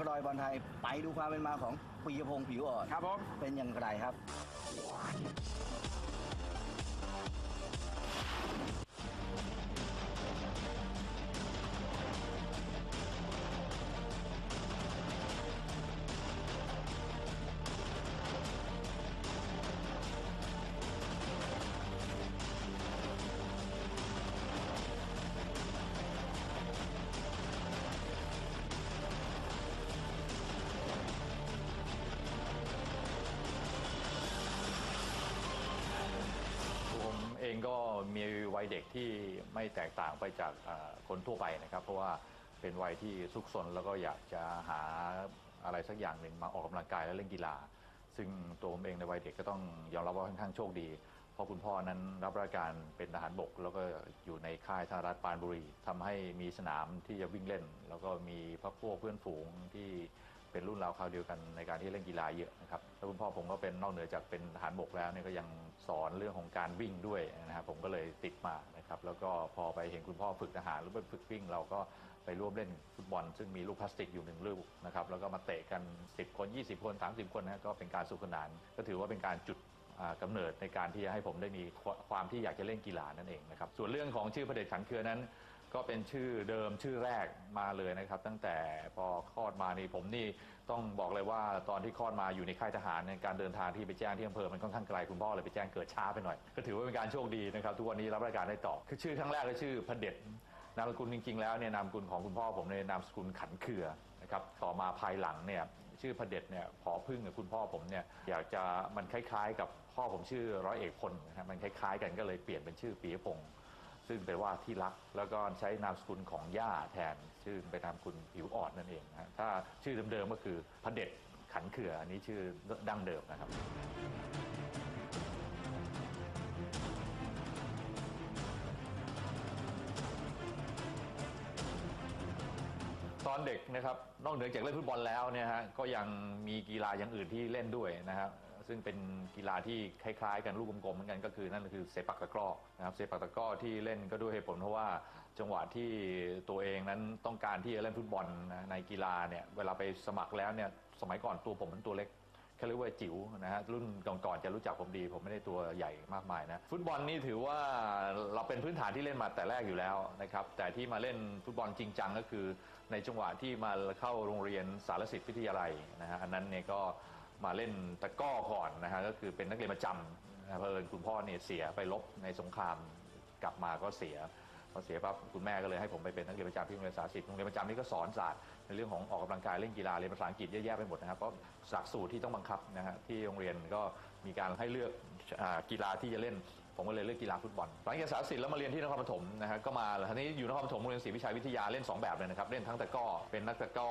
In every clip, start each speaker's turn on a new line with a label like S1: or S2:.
S1: กรอยบอลไทยไปดูความเป็นมาของปียพงศ์ผิวอ่อน
S2: ครับผม
S1: เป็นอย่างไรครับ
S3: วัยเด็กที่ไม่แตกต่างไปจากคนทั่วไปนะครับ เพราะว่าเป็นวัยที่ซุกซนแล้วก็อยากจะหาอะไรสักอย่างหนึ่งมาออกกำลังกายและเล่นกีฬา ซึ่งตัวผมเองในวัยเด็กก็ต้องยอมรับว่าค่อนข้างโชคดี เพราะคุณพ่อนั้นรับราชการเป็นทหารบก แล้วก็อยู่ในค่ายทหารรัฐปานบุรีทำให้มีสนามที่จะวิ่งเล่น แล้วก็มีพักพวกเพื่อนฝูงที่ เป็นรุ่นราวคราวเดียวกันในการที่เล่นกีฬาเยอะนะครับแล้วคุณพ่อผมก็เป็นนอกเหนือจากเป็นทหารบกแล้วเนี่ยก็ยังสอนเรื่องของการวิ่งด้วยนะครับผมก็เลยติดมานะครับแล้วก็พอไปเห็นคุณพ่อฝึกทหารหรือไปฝึกวิ่ง เราก็ไปร่วมเล่นฟุตบอล ซึ่งมีลูกพลาสติกอยู่หนึ่งลูกนะครับแล้วก็มาเตะกัน 10 คน 20 คน 30 คนนะก็เป็นการสนุกสนาน ก็ถือว่าเป็นการจุดอ่ากำเนิดในการที่จะให้ผมได้มีควความที่อยากจะเล่นกีฬานั่นเองนะครับส่วนเรื่องของชื่อพระเดชขันเครือนั้น ก็เป็นชื่อเดิมชื่อแรกมาเลยนะครับ ตั้งแต่พอคลอดมานี่ผมนี่ต้องบอกเลยว่าตอนที่คลอดมาอยู่ในค่ายทหารในยการเดินทางที่ไปแจ้งที่อำเภอมันค่อนข้างไกลคุณพ่อเลยไปแจ้งเกิดช้าไปหน่อย ก็ถือว่าเป็นการโชคดีนะครับทุกวันนี้รับราชการได้ต่อ คือชื่อครั้งแรกก็ชื่อพเดชนามสกุลจริงๆแล้วเนี่ยนามสกุลของคุณพ่อผมเนี่ยนามสกุลขันเครือนะครับต่อมาภายหลังเนี่ยชื่อพเด็จเนี่ยพอพึ่งกับคุณพ่อผมเนี่ยอยากจะมันคล้ายๆ กับพ่อผมชื่อร้อยเอกพลนะฮะมันคล้ายๆ กันก็เลยเปลี่ยนเป็นชื่อปียพงศ์ ซึ่งแปลว่าที่รัก แล้วก็ใช้นามสกุลของย่าแทน ชื่อเป็นนามสกุลผิวอ่อนนั่นเองนะฮะถ้าชื่อเดิมๆก็คือพระเด็จขันเขื่ออันนี้ชื่อดั้งเดิมนะครับตอนเด็กนะครับนอกเหนือจากเล่นฟุตบอลแล้วเนี่ยฮะก็ยังมีกีฬาอย่างอื่นที่เล่นด้วยนะครับ ซึ่งเป็นกีฬาที่คล้ายๆ กันลูกกลมๆเหมือนกันก็คือนั่นคือเซปักตะกร้อนะครับเซปักตะกร้อที่เล่นก็ด้วยเหตุผลเพราะว่าจังหวะที่ตัวเองนั้นต้องการที่จะเล่นฟุตบอลนะในกีฬาเนี่ยเวลาไปสมัครแล้วเนี่ยสมัยก่อนตัวผมมันตัวเล็กเขาเรียกว่าจิ๋วนะฮะรุ่นก่อนๆจะรู้จักผมดี ผมไม่ได้ตัวใหญ่มากมายนะฟุตบอลนี่ถือว่าเราเป็นพื้นฐานที่เล่นมาแต่แรกอยู่แล้วนะครับแต่ที่มาเล่นฟุตบอลจริงจังก็คือ ในจังหวะที่มาเข้าโรงเรียนสารสิทธิวิทยาลัยนะฮะอันนั้นเนี่ยก็ มาเล่นตะกร้อก่อนนะฮะก็คือเป็นนักเรียนประจำนะเพอิญคุณพ่อเนี่ยเสียไปลบในสงครามกลับมาก็เสียพอเสียปั๊บคุณแม่ก็เลยให้ผมไปเป็นนักเรียนประจำที่โรงเรียนสาธิตโรงเรียนประจำนี่ก็สอนศาสตร์ในเรื่องของออกกำลังกายเล่นกีฬาเรียนภาษาอังกฤษเยอะแยะไปหมดนะครับเพราะหลักสูตรที่ต้องบังคับนะฮะที่โรงเรียนก็มีการให้เลือกอกีฬาที่จะเล่น ผมก็เลยเลือกกีฬาฟุตบอลหลังจากสาธิตแล้วมาเรียนที่นครปฐมนะฮะก็มาทีนี้อยู่นครปฐมโรงเรียนศรีวิชัยวิทยาเล่นสองแบบเลยนะครับ เล่นทั้งตะก้อเป็นนักตะก้อ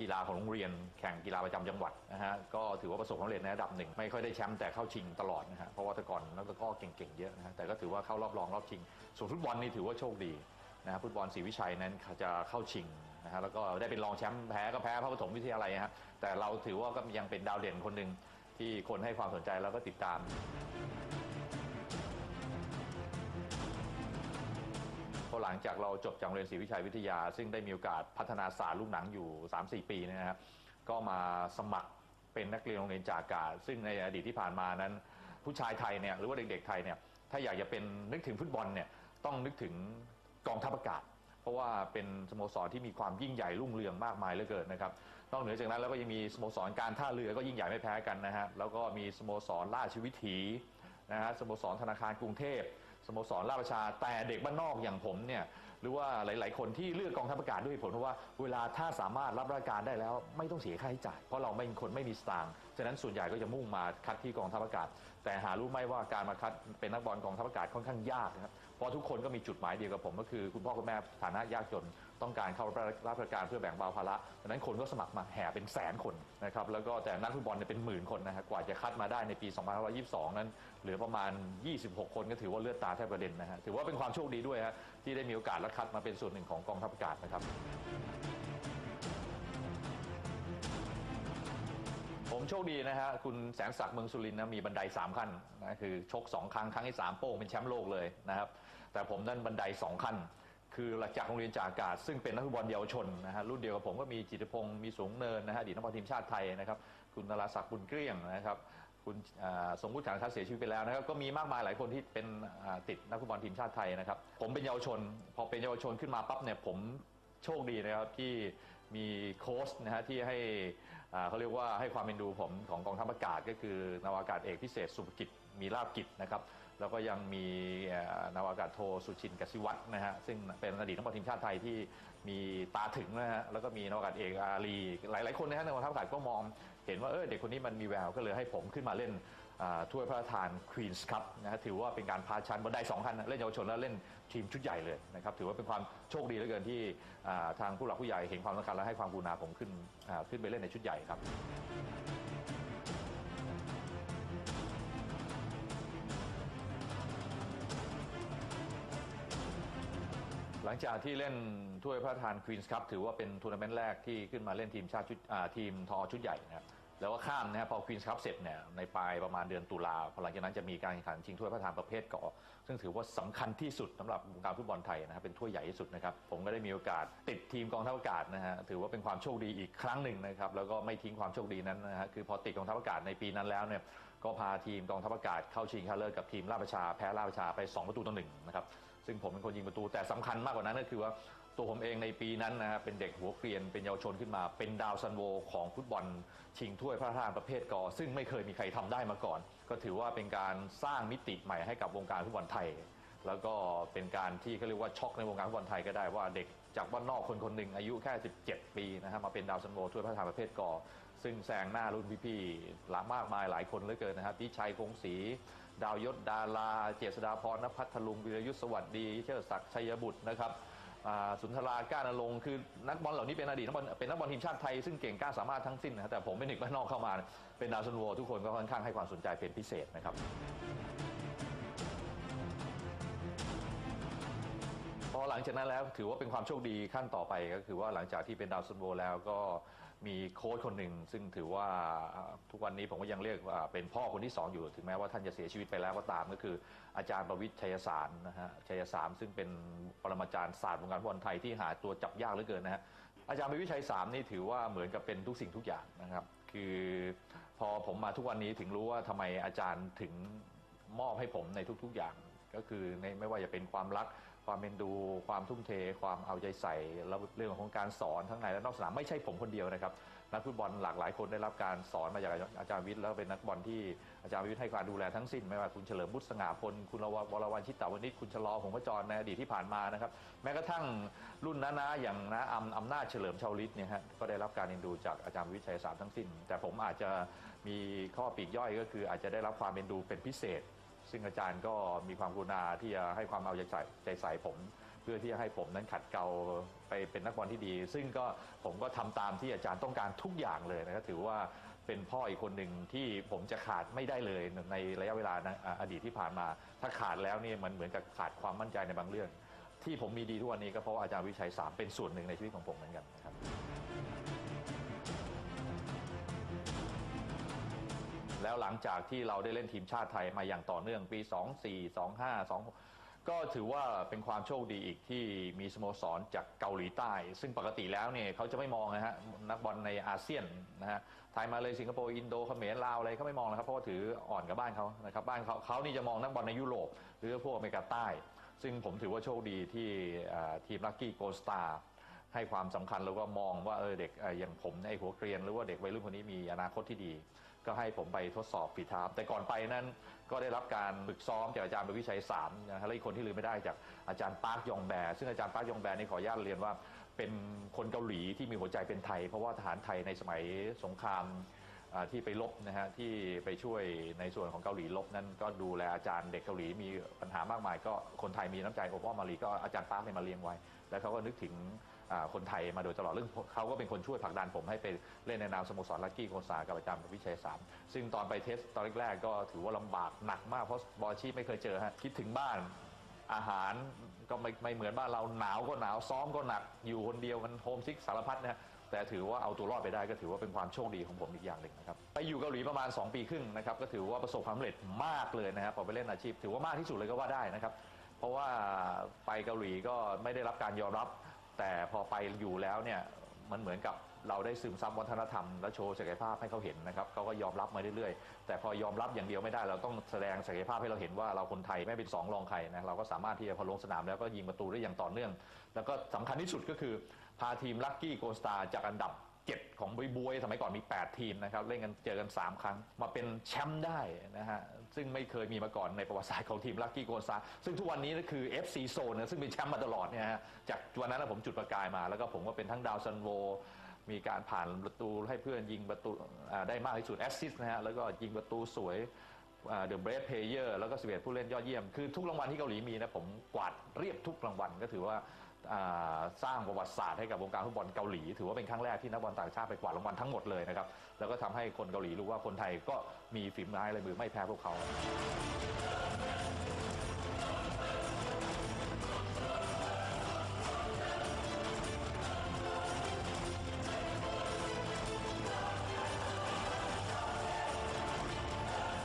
S3: กีฬาของโรงเรียน แข่งกีฬาประจำจังหวัดนะฮะก็ถือว่าประสบความสำเร็จในระดับหนึ่ง ไม่ค่อยได้แชมป์แต่เข้าชิงตลอดนะฮะเพราะว่าแต่ก่อนนักตะก้อเก่งๆเยอะนะฮะแต่ก็ถือว่าเข้ารอบรองรอบชิง ส่วนฟุตบอลนี่ถือว่าโชคดีนะครับฟุตบอลศรีวิชัยนั้นจะเข้าชิงนะฮะแล้วก็ได้เป็นรองแชมป์แพ้ก็แพ้พระปฐมวิทยาลัยนะฮะแต่เราถือว่าก็ยังเป็นดาวเด่นคนหนึ่งที่คนให้ความสนใจแล้วก็ติดตาม อหลังจากเราจบจากโรงเรียนศรีวิชัยวิทยา ซึ่งได้มีโอกาสพัฒนาศาสตร์ลูกหนังอยู่ 3-4 ปีนยนะครับก็มาสมัครเป็นนักเรียนโรงเรียนจากาศซึ่งในอดีตที่ผ่านมานั้น ผู้ชายไทยเนี่ยหรือว่าเด็กๆไทยเนี่ยถ้าอยากจะเป็นนึกถึงฟุตบอลเนี่ยต้องนึกถึงกองทัพอากาศ เพราะว่าเป็นสโมสรที่มีความยิ่งใหญ่รุ่งเรืองมากมายเหลือเกินนะครับนอกเหนือจากนั้นแล้วก็ยังมีสโมสรการท่าเรือก็ยิ่งใหญ่ไม่แพ้กันนะฮะแล้วก็มีสโมสรราชวิถีนะฮะสโมสรธนาคารกรุงเทพ สโมสรราชประชา แต่เด็กบ้านนอกอย่างผมเนี่ยหรือว่าหลาย ๆ คนที่เลือกกองทัพอากาศด้วยเหตุผลเพราะว่าเวลาถ้าสามารถรับราชการได้แล้ว ไม่ต้องเสียค่าใช้จ่ายเพราะเราไม่เป็นคนไม่มีสตางค์ฉะนั้นส่วนใหญ่ก็จะมุ่งมาคัดที่กองทัพอากาศ แต่หารู้ไหมว่าการมาคัดเป็นนักบอลกองทัพอากาศค่อนข้างยากนะครับเพราะทุกคนก็มีจุดหมายเดียวกับผมก็คือคุณพ่อคุณแม่ฐานะยากจน ต้องการเข้ารับราชการเพื่อแบ่งเบาภาระดังนั้นคนก็สมัครมาแห่เป็นแสนคนนะครับแล้วก็แต่นักฟุตบอลเนี่ยเป็นหมื่นคนนะฮะกว่าจะคัดมาได้ในปี 2522 นั้นเหลือประมาณ 26 คนก็ถือว่าเลือดตาแทบกระเด็นนะฮะถือว่าเป็นความโชคดีด้วยฮะที่ได้มีโอกาสและคัดมาเป็นส่วนหนึ่งของกองทัพอากาศนะครับผมโชคดีนะฮะคุณแสนศักดิ์เมืองสุรินทร์นะมีบันได 3 ขั้นนะคือชก 2 ครั้ง ครั้งที่ 3 โป้งเป็นแชมป์โลกเลยนะครับ แต่ผมนั่นบันได 2 ขั้น คือหลักจากโรงเรียนจากอากาศ ซึ่งเป็นนักฟุตบอลเยาวชนนะฮะรุ่นเดียวกับผมก็มีจิตรพงศ์มีสูงเนินนะฮะอดีตนักบอลทีมชาติไทยนะครับคุณนราศักดิ์บุญเกลี้ยงนะครับคุณสมมุติฐานทัศเสียชีวิตไปแล้วนะครับก็มีมากมายหลายคนที่เป็นติดนักฟุตบอลทีมชาติไทยนะครับผมเป็นเยาวชน พอเป็นเยาวชนขึ้นมาปั๊บเนี่ยผมโชคดีนะครับที่มีโค้ชนะฮะที่ให้อ่าเขาเรียกว่าให้ความเป็นดูผมของกองทัพอากาศก็คือนาวากาศเอกพิเศษสุภกิจมีลาบกิจนะครับ แล้วก็ยังมีเอ่อนาวากาศโทสุชินกสิวัตรนะฮะซึ่งเป็นอดีตนักบอลทีมชาติไทยที่มีตาถึงนะฮะแล้วก็มีนาวากาศเอกอารีหลาย ๆ คนนะฮะในกองทัพอากาศก็มอง เห็นว่าเออเด็กคนนี้มันมีแววก็เลยให้ผมขึ้นมาเล่นถ้วยพระราชทานควีนส์คัพนะฮะถือว่าเป็นการพาชั้นบนไดสองคันนเล่นเยาวชนแล้วเล่นทีมชุดใหญ่เลยนะครับถือว่าเป็นความโชคดีเหลือเกินที่ทางผู้หลักผู้ใหญ่เห็นความสำคัญและให้ความกรุณาผมขึ้นขึ้นไปเล่นในชุดใหญ่ครับ หลังจากที่เล่นถ้วยพระราชทานควีนส์คัพถือว่าเป็นทัวร์นาเมนต์แรกที่ขึ้นมาเล่นทีมชาติชุดอ่าทีมทอชุดใหญ่นะครับแล้วก็ข้ามนะครับพอควีนส์คัพเสร็จเนี่ยในปลายประมาณเดือนตุลาพอหลังจากนั้นจะมีการแข่งขันชิงถ้วยพระราชทานประเภทเกาะซึ่งถือว่าสำคัญที่สุดสำหรับวงการฟุตบอลไทยนะครับเป็นถ้วยใหญ่ที่สุดนะครับผมก็ได้มีโอกาสติดทีมกองทัพอากาศนะฮะถือว่าเป็นความโชคดีอีกครั้งหนึ่งนะครับแล้วก็ไม่ทิ้งความโชคดีนั้นนะฮะคือพอติดกองทัพอากาศในปีนั้นแล้วเนี่ยก็พาทีมกองทัพอากาศเข้าชิงชนะเลิศกับทีมราชประชาแพ้ราชประชาไปสองประตูต่อหนึ่งนะครับ ซึ่งผมเป็นคนยิงประตูแต่สำคัญมากกว่านั้นก็คือว่าตัวผมเองในปีนั้นนะฮะเป็นเด็กหัวเกรียนเป็นเยาวชนขึ้นมา เป็นดาวซันโวของฟุตบอลชิงถ้วยพระราชทานประเภทกอ ซึ่งไม่เคยมีใครทำได้มาก่อน ก็ถือว่าเป็นการสร้างมิติใหม่ให้กับวงการฟุตบอลไทย แล้วก็เป็นการที่เขาเรียกว่าช็อกในวงการฟุตบอลไทยก็ได้ว่าเด็กจากบ้านนอกคนคนหนึ่งอายุแค่ 17 ปีนะฮะมาเป็นดาวซันโวถ้วยพระราชทานประเภทกอ ซึ่งแซงหน้ารุ่นพี่ๆหลามากมายหลายคนเหลือเกินนะครับพิชัยคงศรี ดาวยศดารา เจษฎาพรนภัทรลุงวิรยุทธสวัสดีเชิดศักดิ์ชัยบุตรนะครับสุนทราก้านรงค์คือนักบอลเหล่านี้เป็นอดีตนักบอลเป็นนักบอลทีมชาติไทยซึ่งเก่งกล้าสามารถทั้งสิ้นนะแต่ผมเป็นเด็กบ้านนอกเข้ามา เป็นดาวซันโวทุกคนก็ค่อนข้างให้ความสนใจเป็นพิเศษนะครับพอหลังจากนั้นแล้วถือว่าเป็นความโชคดีขั้นต่อไปก็คือว่าหลังจากที่เป็นดาวซันโวแล้วก็ มีโค้ชคนหนึ่งซึ่งถือว่าทุกวันนี้ผมก็ยังเรียกเป็นพ่อคนที่สองอยู่ ถึงแม้ว่าท่านจะเสียชีวิตไปแล้วก็ตามก็คือ อาจารย์ประวิทย์ชัยสารนะฮะชัยสารซึ่งเป็นปรมาจารย์ศาสตร์วงการฟุตบอลไทยที่หาตัวจับยากเหลือเกินนะฮะอาจารย์ประวิทย์ชัยสารนี่ถือว่าเหมือนกับเป็นทุกสิ่งทุกอย่างนะครับ คือพอผมมาทุกวันนี้ถึงรู้ว่าทำไมอาจารย์ถึงมอบให้ผมในทุกๆอย่าง ก็คือในไม่ว่าจะเป็นความรัก ความเป็นดูความทุ่มเท ความเอาใจใส่แล้วเรื่องของการสอนทั้งในและนอกสนามไม่ใช่ผมคนเดียวนะครับนักฟุตบอลหลากหลายคนได้รับการสอนมาจากอาจารย์วิทย์แล้วเป็นนักบอลที่อาจารย์วิทย์ให้การดูแลทั้งสิ้นไม่ว่าคุณเฉลิมบุตรสง่าพลคุณวรวันชิตตาวนิชคุณชะลอหงส์ขจรในอดีตที่ผ่านมานะครับแม้กระทั่งรุ่นน้าๆอย่างน้าอำอำนาจเฉลิมชาวลิตเนี่ยฮะก็ได้รับการเอ็นดูจากอาจารย์วิทย์ชัยสารทั้งสิ้น แต่ผมอาจจะมีข้อปีกย่อยก็คืออาจจะได้รับความเอ็นดูเป็นพิเศษ ซึ่งอาจารย์ก็มีความกรุณาที่จะให้ความเอาใจใส่ใจใส่ผม เพื่อที่จะให้ผมนั้นขัดเกลาไปเป็นนักบอลที่ดี ซึ่งก็ผมก็ทำตามที่อาจารย์ต้องการทุกอย่างเลยนะครับถือว่าเป็นพ่ออีกคนหนึ่งที่ผมจะขาดไม่ได้เลยในระยะเวลาอดีตที่ผ่านมา ถ้าขาดแล้วนี่มันเหมือนกับขาดความมั่นใจในบางเรื่อง ที่ผมมีดีทุกวันนี้ก็เพราะาอาจารย์วิชัยสามเป็นส่วนหนึ่งในชีวิตของผมเหมือนกันนะครับ แล้วหลังจากที่เราได้เล่นทีมชาติไทยมาอย่างต่อเนื่องปี 24 25 26 ก็ถือว่าเป็นความโชคดีอีกที่มีสโมสรจากเกาหลีใต้ ซึ่งปกติแล้วเนี่ยเขาจะไม่มองนะฮะนักบอลในอาเซียนนะฮะไทยมาเลยสิงคโปร์อินโดเขมรลาวอะไรเขาไม่มองนะครับเพราะว่าถืออ่อนกับบ้านเขานะครับบ้านเขาเขานี่จะมองนักบอลในยุโรป หรือพวกอเมริกาใต้ ซึ่งผมถือว่าโชคดีที่ทีมลักกี้โกสตา ให้ความสำคัญแล้วก็มองว่าเออเด็กอย่างผมในยไอ้หัวเกรียน หรือว่าเด็กวัยรุ่นคนนี้มีอนาคตที่ดี ก็ให้ผมไปทดสอบฝีเท้าแต่ก่อนไปนั้นก็ได้รับการฝึกซ้อมจากอาจารย์ประวิชัยสามนะฮะและอีกคนที่ลืมไม่ได้จากอาจารย์ปาร์คยองแบซึ่งอาจารย์ปาร์คยองแบนี่ขออนุญาตเรียนว่าเป็นคนเกาหลีที่มีหัวใจเป็นไทย เพราะว่าทหารไทยในสมัยสงครามที่ไปลบนะฮะที่ไปช่วยในส่วนของเกาหลีลบนั้นก็ดูแลอาจารย์เด็กเกาหลีมีปัญหามากมาย ก็คนไทยมีน้ำใจอบอ้อมมารีก็อาจารย์ปาร์คเนี่ยมาเลี้ยงไว้ แล้วเขาก็นึกถึง คนไทยมาโดยตลอดเรื่องเขาก็เป็นคนช่วยผลักดันผมให้ไปเล่นในนามสโมสรลักกี้โกซากับอาจารย์วิชัยสามซึ่งตอนไปเทสตอนแรกๆก็ถือว่าลำบากหนักมากเพราะบอลชีพไม่เคยเจอฮะคิดถึงบ้านอาหารก็ไม่ไม่เหมือนบ้านเราหนาวก็หนาวซ้อมก็หนักอยู่คนเดียวมันโฮมซิกสารพัดนะแต่ถือว่าเอาตัวรอดไปได้ก็ถือว่าเป็นความโชคดีของผมอีกอย่างหนึ่งนะครับไปอยู่เกาหลีประมาณ 2 ปีครึ่งนะครับก็ถือว่าประสบความสำเร็จมากเลยนะครับพอไปเล่นอาชีพ ถือว่ามากที่สุดเลยก็ว่าได้นะครับเพราะว่าไปเกาหลีก็ไม่ได้รับการยอมรับ แต่พอไปอยู่แล้วเนี่ยมันเหมือนกับเราได้ซึมซับวัฒนธรรมและโชว์ศักยภาพให้เขาเห็นนะครับเขาก็ยอมรับมาเรื่อยๆ แต่พอยอมรับอย่างเดียวไม่ได้ เราต้องแสดงศักยภาพให้เราเห็นว่าเราคนไทยไม่เป็นสองรองใครนะเราก็สามารถที่จะพอลงสนามแล้วก็ยิงประตูได้อย่างต่อเนื่อง แล้วก็สำคัญที่สุดก็คือ พาทีมลัคกี้โกสตาจากอันดับ 7 ของบวยบวยสมัยก่อนมี 8 ทีมนะครับเล่นกันเจอกัน 3 ครั้งมาเป็นแชมป์ได้นะฮะ ซึ่งไม่เคยมีมาก่อนในประวัติศาสตร์ของทีมลัคกี้โกซาซึ่งทุกวันนี้ก็คือ FC โซนนะซึ่งเป็นแชมป์มาตลอดเนี่ยฮะจากวันนั้นนะผมจุดประกายมา แล้วก็ผมก็เป็นทั้งดาวซันโว มีการผ่านประตูให้เพื่อนยิงประตูได้มากที่สุดแอสซิสต์นะฮะแล้วก็ยิงประตูสวยเดอะเบรดเพเยอร์แล้วก็สเผู้เล่นยอดเยี่ยม คือทุกรางวัลที่เกาหลีมีนะผมกวาดเรียบทุกรางวัลก็ถือว่า สร้างประวัติศาสตร์ให้กับวงการฟุตบอลเกาหลี ถือว่าเป็นครั้งแรกที่นักบอลต่างชาติไปกวาดรางวัลทั้งหมดเลยนะครับ แล้วก็ทำให้คนเกาหลีรู้ว่าคนไทยก็มีฝีไม้ลายมือไม่แพ้พวกเขา